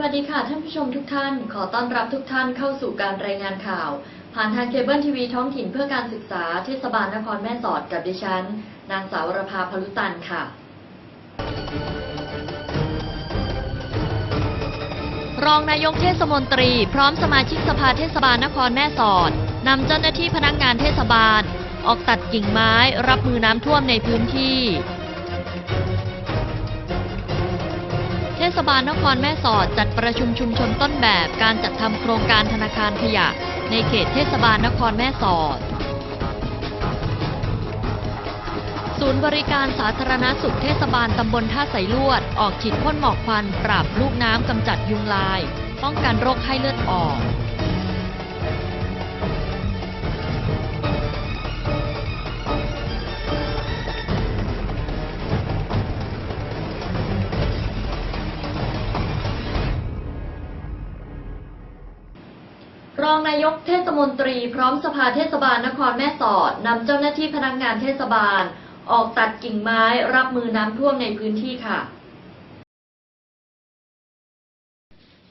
วัสดีค่ะท่านผู้ชมทุกท่าน ขอต้อนรับทุกท่านเข้าสู่การรายงานข่าว ผ่านทางเคเบิลทีวีท้องถิ่นเพื่อการศึกษาเทศบาลนครแม่สอดกับดิฉัน นางสาวรภาพลุตันค่ะ รองนายกเทศมนตรี พร้อมสมาชิกสภาเทศบาลนครแม่สอดนำเจ้าหน้าที่พนักงานเทศบาล ออกตัดกิ่งไม้รับมือน้ำท่วมในพื้นที่ ศบาลนครแม่สอดจัดประชุมชุมชนต้นแบบการจัดทำโครงการธนาคารขยะ ในเขตเทศบาลนครแม่สอด ศูนย์บริการสาธารณสุขเทศบาลตำบลท่าใสลวด ออกฉีดพ่นหมอกควัน ปราบลูกน้ำกำจัดยุงลาย ป้องกันโรคไข้เลือดออก องนายกเทศมนตรีพร้อมสภาเทศบาลนครแม่สอดนำเจ้าหน้าที่พนักงานเทศบาล ออกตัดกิ่งไม้รับมือน้ำท่วมในพื้นที่ค่ะ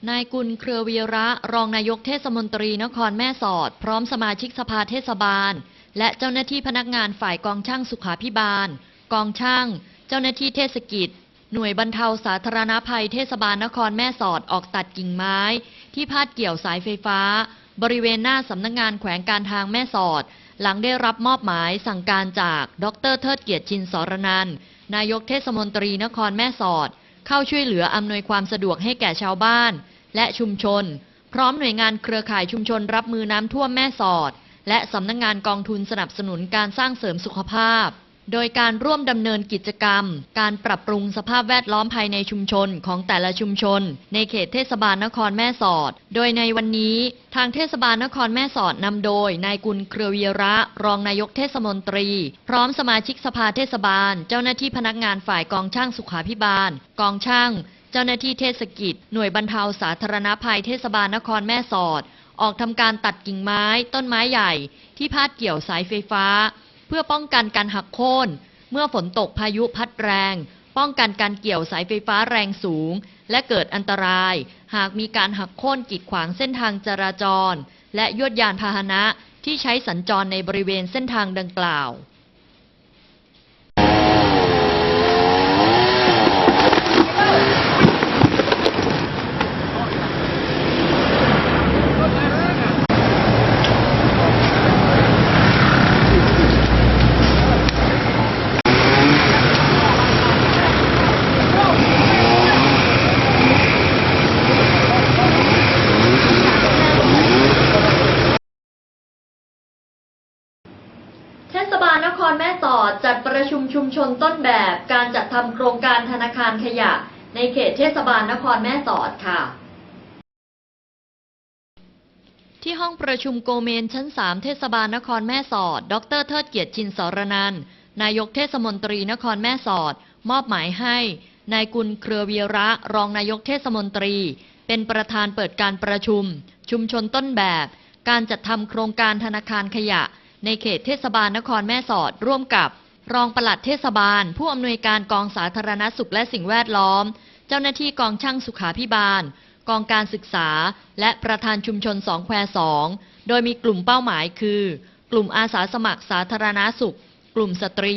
นายกุลเครือวีระ รองนายกเทศมนตรีนครแม่สอด พร้อมสมาชิกสภาเทศบาล และเจ้าหน้าที่พนักงานฝ่ายกองช่างสุขาพิบาล กองช่าง เจ้าหน้าที่เทศกิจ หน่วยบรรเทาสาธารณภัยเทศบาลนครแม่สอดออกตัดกิ่งไม้ ที่พาดเกี่ยวสายไฟฟ้า บริเวณหน้าสำนักงานแขวงการทางแม่สอด หลังได้รับมอบหมายสั่งการจากดรเทิดเกียรติชินสรนันนายกเทศมนตรีนครแม่สอด เข้าช่วยเหลืออำนวยความสะดวกให้แก่ชาวบ้าน และชุมชน พร้อมหน่วยงานเครือข่ายชุมชนรับมือน้ำท่วมแม่สอด และสำนักงงานกองทุนสนับสนุนการสร้างเสริมสุขภาพ โดยการร่วมดำเนินกิจกรรม การปรับปรุงสภาพแวดล้อมภายในชุมชนของแต่ละชุมชน ในเขตเทศบาลนครแม่สอด โดยในวันนี้ ทางเทศบาลนครแม่สอดนำโดยนายกุลเครือวีระ รองนายกเทศมนตรี พร้อมสมาชิกสภาเทศบาล เจ้าหน้าที่พนักงานฝ่ายกองช่างสุขาพิบาล กองช่าง เจ้าหน้าที่เทศกิจ หน่วยบรรเทาสาธารณภัยเทศบาลนครแม่สอด ออกทำการตัดกิ่งไม้ ต้นไม้ใหญ่ ที่พาดเกี่ยวสายไฟฟ้า เพื่อป้องกันการหักโค่นเมื่อฝนตกพายุพัดแรง ป้องกันการเกี่ยวสายไฟฟ้าแรงสูง และเกิดอันตราย หากมีการหักโค่นกีดขวางเส้นทางจราจร และยวดยานพาหนะที่ใช้สัญจรในบริเวณเส้นทางดังกล่าว เทศบาลนครแม่สอดจัดประ ชุมชนต้นแบบการจัดทำโครงการธนาคารขยะ ในเขตเทศบาลนครแม่สอดค่ะ ที่ห้องประชุมโกเมนชั้น 3 เทศบาลนครแม่สอด ดรเทิดเกียรติชินสรนันนายกเทศมนตรีนครแม่สอด มอบหมายให้ นายกุลเครือวีระรองนายกเทศมนตรี เป็นประธานเปิดการประชุม ชุมชนต้นแบบ การจัดทำโครงการธนาคารขยะ ในเขตเทศบาลนครแม่สอดร่วมกับ รองปลัดเทศบาล ผู้อำนวยการกองสาธารณสุขและสิ่งแวดล้อม เจ้าหน้าที่กองช่างสุขาพิบาล กองการศึกษา และประธานชุมชนสองแควสองโดยมีกลุ่มเป้าหมายคือ กลุ่มอาสาสมัครสาธารณสุข กลุ่มสตรี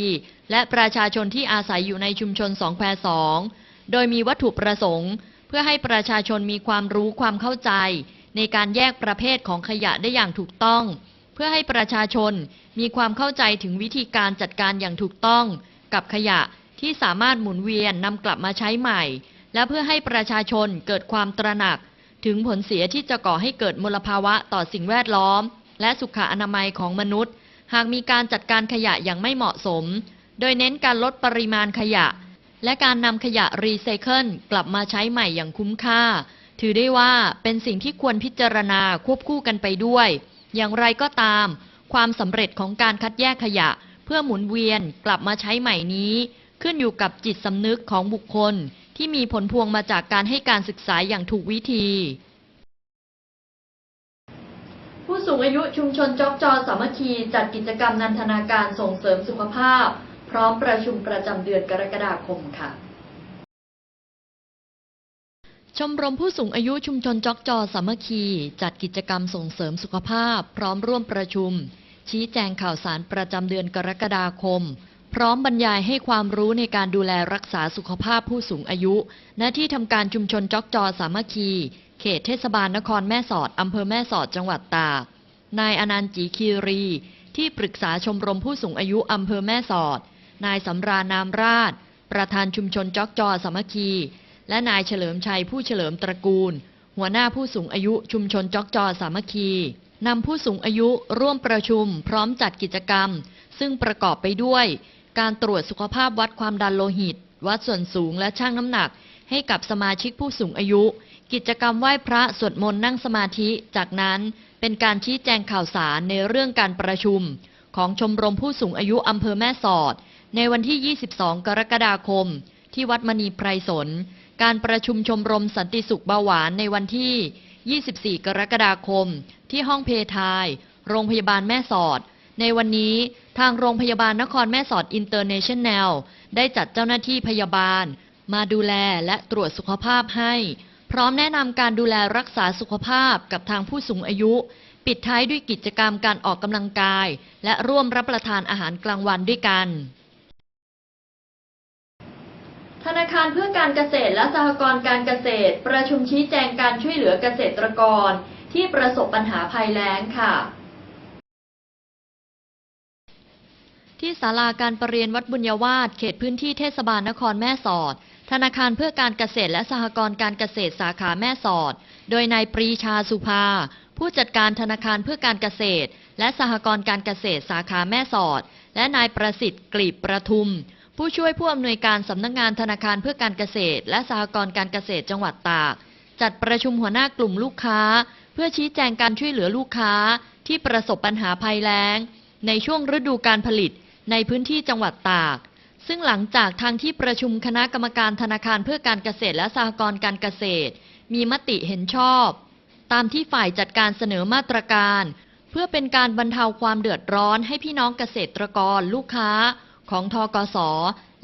และประชาชนที่อาศัยอยู่ในชุมชนสองแควสองโดยมีวัตถุประสงค์ เพื่อให้ประชาชนมีความรู้ความเข้าใจ ในการแยกประเภทของขยะได้อย่างถูกต้อง พื่อให้ประชาชนมีความเข้าใจถึงวิธีการจัดการอย่างถูกต้อง กับขยะที่สามารถหมุนเวียนนำกลับมาใช้ใหม่ และเพื่อให้ประชาชนเกิดความตระหนัก ถึงผลเสียที่จะก่อให้เกิดมลภาวะต่อสิ่งแวดล้อม และสุขอนามัยของมนุษย์ หากมีการจัดการขยะอย่างไม่เหมาะสม โดยเน้นการลดปริมาณขยะ และการนำขยะรีไซเคิลกลับมาใช้ใหม่อย่างคุ้มค่า ถือได้ว่าเป็นสิ่งที่ควรพิจารณาควบคู่กันไปด้วย อย่างไรก็ตาม ความสำเร็จของการคัดแยกขยะ เพื่อหมุนเวียนกลับมาใช้ใหม่นี้ ขึ้นอยู่กับจิตสำนึกของบุคคลที่มีผลพวงมาจากการให้การศึกษาอย่างถูกวิธี ผู้สูงอายุชุมชนจอกจอสามัคคีจัดกิจกรรมนันทนาการส่งเสริมสุขภาพ พร้อมประชุมประจำเดือนกรกฎาคมค่ะ ชมรมผู้สูงอายุชุมชนจอกจอสามัคคี จัดกิจกรรมส่งเสริมสุขภาพ พร้อมร่วมประชุม ชี้แจงข่าวสารประจำเดือนกรกฎาคม พร้อมบรรยายให้ความรู้ในการดูแลรักษาสุขภาพผู้สูงอายุ ณที่ทำการชุมชนจอกจอสามัคคี เขตเทศบาลนครแม่สอดอำเภอแม่สอดจังหวัดตากนายอนันต์จีคีรี ที่ปรึกษาชมรมผู้สูงอายุอำเภอแม่สอด นายสำราญนามราช ประธานชุมชนจอกจอสามัคคี และนายเฉลิมชัยผู้เฉลิมตระกูล หัวหน้าผู้สูงอายุชุมชนจอกจอสามัคคีนำผู้สูงอายุร่วมประชุม พร้อมจัดกิจกรรม ซึ่งประกอบไปด้วย การตรวจสุขภาพวัดความดันโลหิต วัดส่วนสูงและชั่งน้ำหนัก ให้กับสมาชิกผู้สูงอายุ กิจกรรมไหว้พระสวดมนต์นั่งสมาธิ จากนั้นเป็นการชี้แจงข่าวสารในเรื่องการประชุม ของชมรมผู้สูงอายุอำเภอแม่สอด ในวันที่ 22 กรกฎาคม ที่วัดมณีไพรสน การประชุมชมรมสันติสุขเบาหวานในวันที่ 24 กรกฎาคม ที่ห้องเพทาย โรงพยาบาลแม่สอด ในวันนี้ทางโรงพยาบาลนครแม่สอดอินเตอร์เนชั่นแนลได้จัดเจ้าหน้าที่พยาบาล มาดูแลและตรวจสุขภาพให้ พร้อมแนะนำการดูแลรักษาสุขภาพกับทางผู้สูงอายุ ปิดท้ายด้วยกิจกรรมการออกกำลังกาย และร่วมรับประทานอาหารกลางวันด้วยกัน ธนาคารเพื่อการเกษตรและสหกรณ์การเกษตร ประชุมชี้แจงการช่วยเหลือเกษตรกร ที่ประสบปัญหาภัยแล้งค่ะ ที่ศาลาการประเรียนวัดบุญยวาสเขตพื้นที่เทศบาลนครแม่สอด ธนาคารเพื่อการเกษตรและสหกรณ์การเกษตรสาขาแม่สอด โดยนายปรีชาสุภา ผู้จัดการธนาคารเพื่อการเกษตร และสหกรณ์การเกษตรสาขาแม่สอด และนายประสิทธิ์กลีบประทุม ผู้ช่วยผู้อำนวยการสำนักงานธนาคารเพื่อการเกษตร และสหกรณ์การเกษตรจังหวัดตาก จัดประชุมหัวหน้ากลุ่มลูกค้า เพื่อชี้แจงการช่วยเหลือลูกค้าที่ประสบปัญหาภัยแล้ง ในช่วงฤดูการผลิตในพื้นที่จังหวัดตาก ซึ่งหลังจากทางที่ประชุมคณะกรรมการธนาคารเพื่อการเกษตรและสหกรณ์การเกษตร มีมติเห็นชอบ ตามที่ฝ่ายจัดการเสนอมาตรการ เพื่อเป็นการบรรเทาความเดือดร้อนให้พี่น้องเกษตรกรลูกค้า ของทกส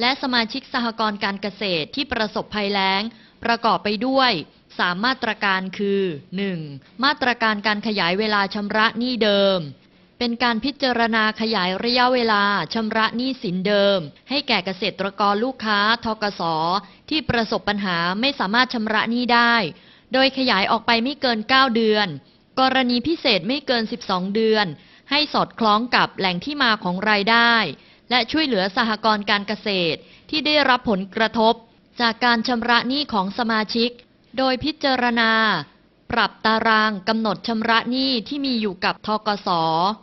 และสมาชิกสหกรณ์การเกษตรที่ประสบภัยแล้ง ประกอบไปด้วย 3 มาตรการคือ 1. มาตรการการขยายเวลาชำระหนี้เดิม เป็นการพิจารณาขยายระยะเวลาชำระหนี้สินเดิม ให้แก่เกษตรกรลูกค้าทกส ที่ประสบปัญหาไม่สามารถชำระหนี้ได้ โดยขยายออกไปไม่เกิน 9 เดือน กรณีพิเศษไม่เกิน 12 เดือนให้สอดคล้องกับแหล่งที่มาของรายได้ และช่วยเหลือสหกรณ์การเกษตรที่ได้รับผลกระทบ จากการชำระหนี้ของสมาชิก โดยพิจารณา ปรับตารางกำหนดชำระหนี้ที่มีอยู่กับทกส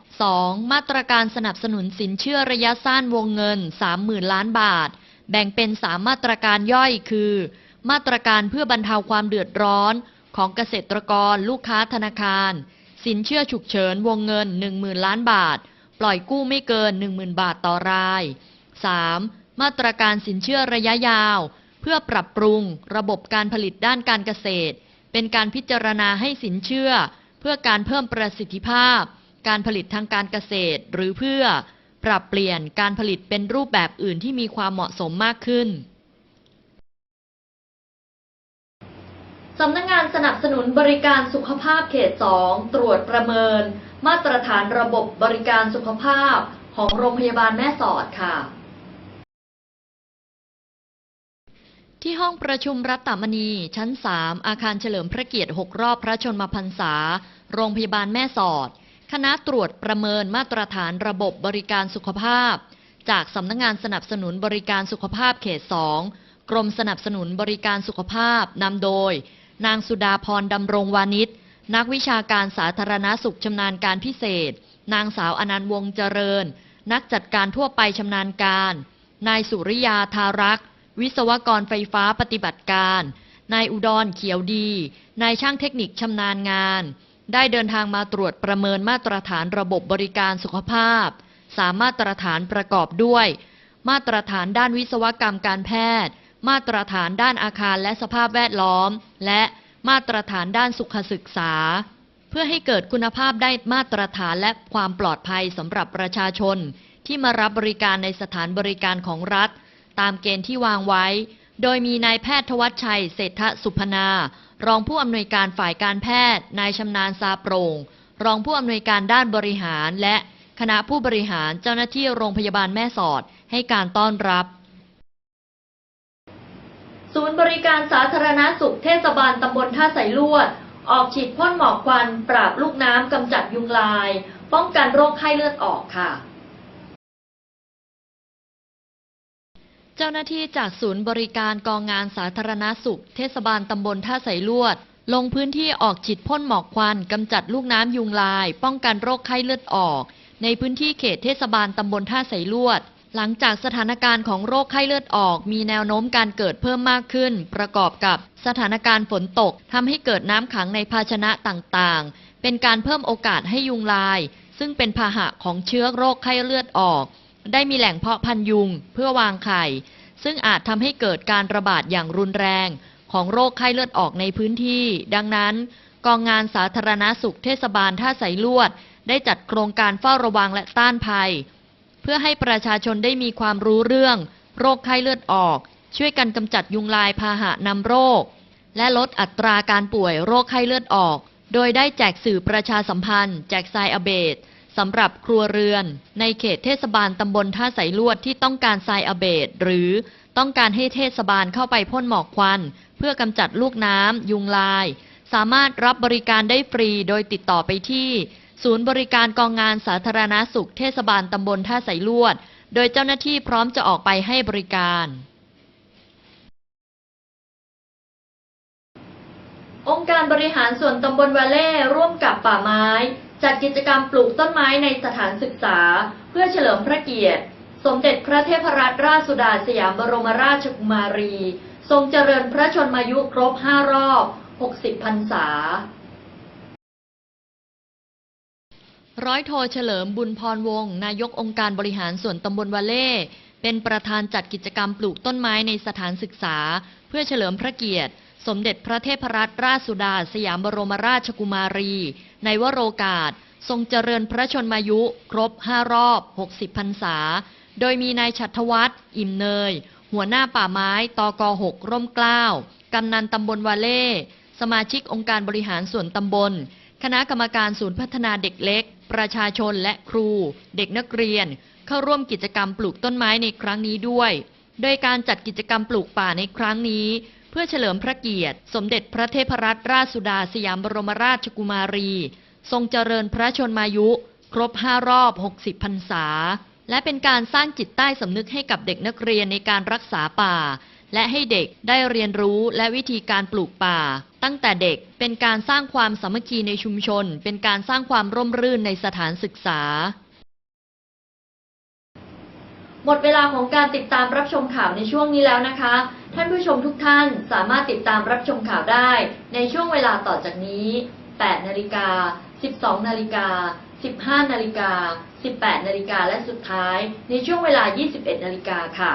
2. มาตรการสนับสนุนสินเชื่อระยะสั้นวงเงิน 30,000 ล้านบาท แบ่งเป็น 3 มาตรการย่อยคือ มาตรการเพื่อบรรเทาความเดือดร้อน ของเกษตรกร ลูกค้าธนาคาร สินเชื่อฉุกเฉินวงเงิน 10,000 ล้านบาท ล่อยกู้ไม่เกิน 10,000 บาทต่อราย 3. มาตรการสินเชื่อระยะยาว เพื่อปรับปรุงระบบการผลิตด้านการเกษตร เป็นการพิจารณาให้สินเชื่อ เพื่อการเพิ่มประสิทธิภาพ การผลิตทางการเกษตร หรือเพื่อปรับเปลี่ยนการผลิตเป็นรูปแบบอื่นที่มีความเหมาะสมมากขึ้นสำนักงานสนับสนุนบริการสุขภาพเขต 2 ตรวจประเมิน มาตรฐานระบบบริการสุขภาพของโรงพยาบาลแม่สอดค่ะ ที่ห้องประชุมรัตมณี ชั้น 3 อาคารเฉลิมพระเกียรติ 6 รอบพระชนมพรรษา โรงพยาบาลแม่สอด คณะตรวจประเมินมาตรฐานระบบบริการสุขภาพ จากสำนักงานสนับสนุนบริการสุขภาพเขต 2 กรมสนับสนุนบริการสุขภาพนำโดย นางสุดาพรดำรงวานิช นักวิชาการสาธารณสุขชำนาญการพิเศษ นางสาวอนันต์วงศ์เจริญ นักจัดการทั่วไปชำนาญการ นายสุริยาทารักษ์วิศวกรไฟฟ้าปฏิบัติการ นายอุดรเขียวดี นายช่างเทคนิคชำนาญงาน ได้เดินทางมาตรวจประเมินมาตรฐานระบบบริการสุขภาพ สามมาตรฐานประกอบด้วย มาตรฐานด้านวิศวกรรมการแพทย์ มาตรฐานด้านอาคารและสภาพแวดล้อม และ มาตรฐานด้านสุขศึกษา เพื่อให้เกิดคุณภาพได้มาตรฐานและความปลอดภัยสำหรับประชาชน ที่มารับบริการในสถานบริการของรัฐ ตามเกณฑ์ที่วางไว้ โดยมีนายแพทย์ทวัชชัย เศรษฐสุพนา รองผู้อำนวยการฝ่ายการแพทย์ นายชำนาญซาโปร่ง รองผู้อำนวยการด้านบริหาร และคณะผู้บริหารเจ้าหน้าที่โรงพยาบาลแม่สอดให้การต้อนรับ นย์บริการสาธารณสุขเทศบาลตำบลท่าใสลวด ออกฉีดพ่นหมอกควัน ปราบลูกน้ำกำจัดยุงลาย ป้องกันโรคไข้เลือดออกค่ะ เจ้าหน้าที่จากศูนย์บริการกองงานสาธารณสุข เทศบาลตำบลท่าใสลวด ลงพื้นที่ออกฉีดพ่นหมอกควันกำจัดลูกน้ำยุงลาย ป้องกันโรคไข้เลือดออก ในพื้นที่เขตเทศบาลตำบลท่าใสลวด หลังจากสถานการณ์ของโรคไข้เลือดออก มีแนวโน้มการเกิดเพิ่มมากขึ้น ประกอบกับสถานการณ์ฝนตกทำให้เกิดน้ำขังในภาชนะต่างๆ เป็นการเพิ่มโอกาสให้ยุงลาย ซึ่งเป็นพาหะของเชื้อโรคไข้เลือดออก ได้มีแหล่งเพาะพันยุงเพื่อวางไข่ ซึ่งอาจทำให้เกิดการระบาดอย่างรุนแรง ของโรคไข้เลือดออกในพื้นที่ ดังนั้น กองงานสาธารณาสุขเทศบาลท่าใสลวด ได้จัดโครงการเฝ้าระวังและต้านภัย เพื่อให้ประชาชนได้มีความรู้เรื่อง โรคไข้เลือดออก ช่วยกันกำจัดยุงลายพาหะนำโรค และลดอัตราการป่วยโรคไข้เลือดออก โดยได้แจกสื่อประชาสัมพันธ์ แจกทรายอเบดสำหรับครัวเรือน ในเขตเทศบาลตำบลท่าใสลวดที่ต้องการทรายอเบดหรือต้องการให้เทศบาลเข้าไปพ่นหมอกควัน เพื่อกำจัดลูกน้ำยุงลาย สามารถรับบริการได้ฟรีโดยติดต่อไปที่ ศูนย์บริการกองงานสาธารณาสุขเทศบาลตำบลท่าใสลวด โดยเจ้าหน้าที่พร้อมจะออกไปให้บริการ องค์การบริหารส่วนตำบลวาเล่ร่วมกับป่าไม้ จัดกิจกรรมปลูกต้นไม้ในสถานศึกษา เพื่อเฉลิมพระเกียรติ สมเด็จพระเทพรัตนราชสุดาสยามบรมราชกุมารี ทรงเจริญพระชนมายุครบ5รอบ 60 พรรษา ร้อยโทเฉลิมบุญพรวงศ์นายกองค์การบริหารส่วนตำบลวาเล่ เป็นประธานจัดกิจกรรมปลูกต้นไม้ในสถานศึกษา เพื่อเฉลิมพระเกียรติ สมเด็จพระเทพรัตนราชสุดา สยามบรมราชกุมารี ในวโรกาส ทรงเจริญพระชนมายุ ครบ 5 รอบ 60พรรษา โดยมีนายชัตวัฒน์อิ่มเนย หัวหน้าป่าไม้ตก6ร่มเกล้ากำนันตำบลวาเล่ สมาชิกองค์การบริหารส่วนตำบล คณะกรรมการศูนย์พัฒนาเด็กเล็ก ประชาชนและครู เด็กนักเรียน เข้าร่วมกิจกรรมปลูกต้นไม้ในครั้งนี้ด้วย โดยการจัดกิจกรรมปลูกป่าในครั้งนี้ เพื่อเฉลิมพระเกียรติ สมเด็จพระเทพรัตนราชสุดาสยามบรมราชกุมารี ทรงเจริญพระชนมายุ ครบ 5 รอบ 60 พรรษา และเป็นการสร้างจิตใต้สำนึกให้กับเด็กนักเรียนในการรักษาป่า และให้เด็กได้เรียนรู้และวิธีการปลูกป่า ตั้งแต่เด็กเป็นการสร้างความสามัคคีในชุมชน เป็นการสร้างความร่มรื่นในสถานศึกษา หมดเวลาของการติดตามรับชมข่าวในช่วงนี้แล้วนะคะ ท่านผู้ชมทุกท่านสามารถติดตามรับชมข่าวได้ ในช่วงเวลาต่อจากนี้ 8 นาฬิกา 12 นาฬิกา15 นาฬิกา 18 นาฬิกา และสุดท้ายในช่วงเวลา 21 นาฬิกาค่ะ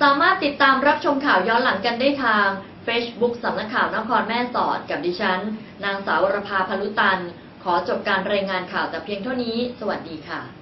สามารถติดตามรับชมข่าวย้อนหลังกันได้ทาง Facebook สำนักข่าวนครแม่สอดกับดิฉัน นางสาวรภาพลุตัน ขอจบการรายงานข่าวแต่เพียงเท่านี้ สวัสดีค่ะ